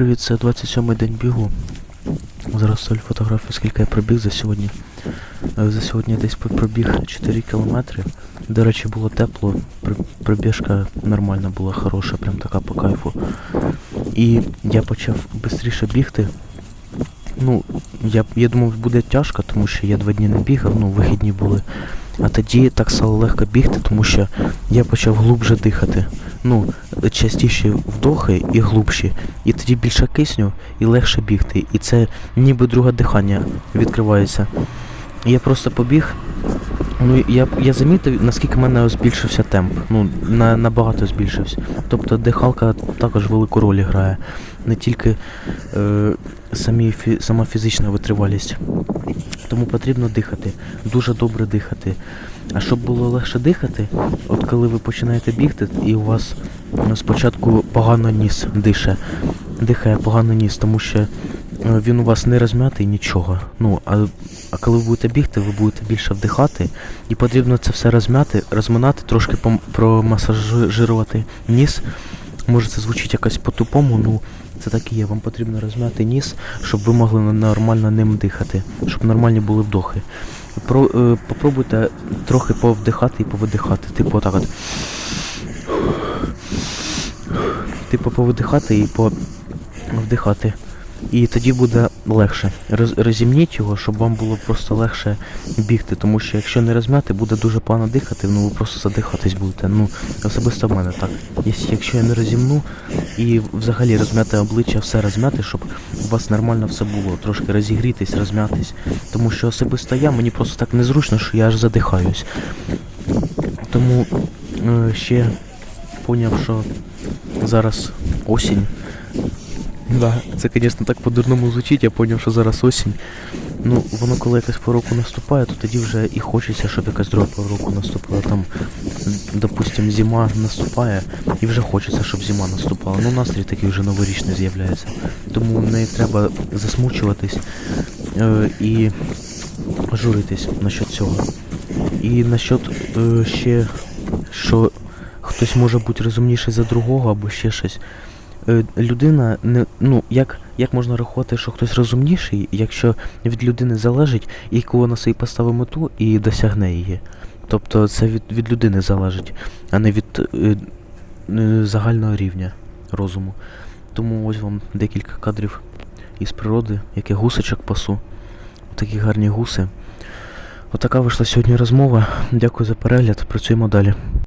привіт, це 27-й день бігу. Зараз ставлю фотографію, скільки я пробіг за сьогодні. Е, За сьогодні десь пробіг 4 кілометри. До речі, було тепло, пр- пробіжка нормальна була, хороша, прям така по кайфу. І я почав швидше бігти. Ну, я, я думав, буде тяжко, тому що я два дні не бігав, ну, вихідні були. А тоді так стало легко бігти, тому що я почав глубже дихати. Ну, частіші вдохи і глубші. І тоді більше кисню і легше бігти. І це ніби друге дихання відкривається. Я просто побіг. Ну, я, я замітив, наскільки в мене збільшився темп. Ну, на, набагато збільшився. Тобто дихалка також велику роль грає. Не тільки е, самі, фі, сама фізична витривалість. Тому потрібно дихати, дуже добре дихати. А щоб було легше дихати, от коли ви починаєте бігти, і у вас ну, спочатку погано ніс дише, дихає погано ніс, тому що е, він у вас не розм'ятий нічого. Ну, а, а коли ви будете бігти, ви будете більше вдихати, і потрібно це все розм'яти, розминати, трошки промасажирувати ніс. Може це звучить якось по-тупому, ну це так і є. Вам потрібно розм'яти ніс, щоб ви могли нормально ним дихати, щоб нормальні були вдохи. Про, е, попробуйте трохи повдихати і повидихати. Типу отак от. Типу повидихати і повдихати. І тоді буде легше. Роз, розімніть його, щоб вам було просто легше бігти. Тому що якщо не розм'яти, буде дуже погано дихати, ну ви просто задихатись будете. Ну, особисто в мене так. Якщо- я не розімну і взагалі розм'яти обличчя, все розм'яти, щоб у вас нормально все було, трошки розігрітись, розм'ятись. Тому що особисто я, мені просто так незручно, що я аж задихаюсь. Тому е, ще поняв, що зараз осінь. Да, це, звісно, так по-дурному звучить, я поняв, що зараз осінь. Ну, воно коли якась по року наступає, то тоді вже і хочеться, щоб якась друга пора року наступила. Там, допустим, зима наступає, і вже хочеться, щоб зима наступала. Ну, настрій такий вже новорічний з'являється. Тому не треба засмучуватись е, і журитись насчет цього. І насчет е, ще, що хтось може бути розумніший за другого або ще щось. Е, людина не ну як, як можна рахувати, що хтось розумніший, якщо від людини залежить, яку вона собі поставить мету і досягне її. Тобто це від, від людини залежить, а не від е, е, загального рівня розуму. Тому ось вам декілька кадрів із природи, як гусочок пасу. Такі гарні гуси. Отака вийшла сьогодні розмова. Дякую за перегляд. Працюємо далі.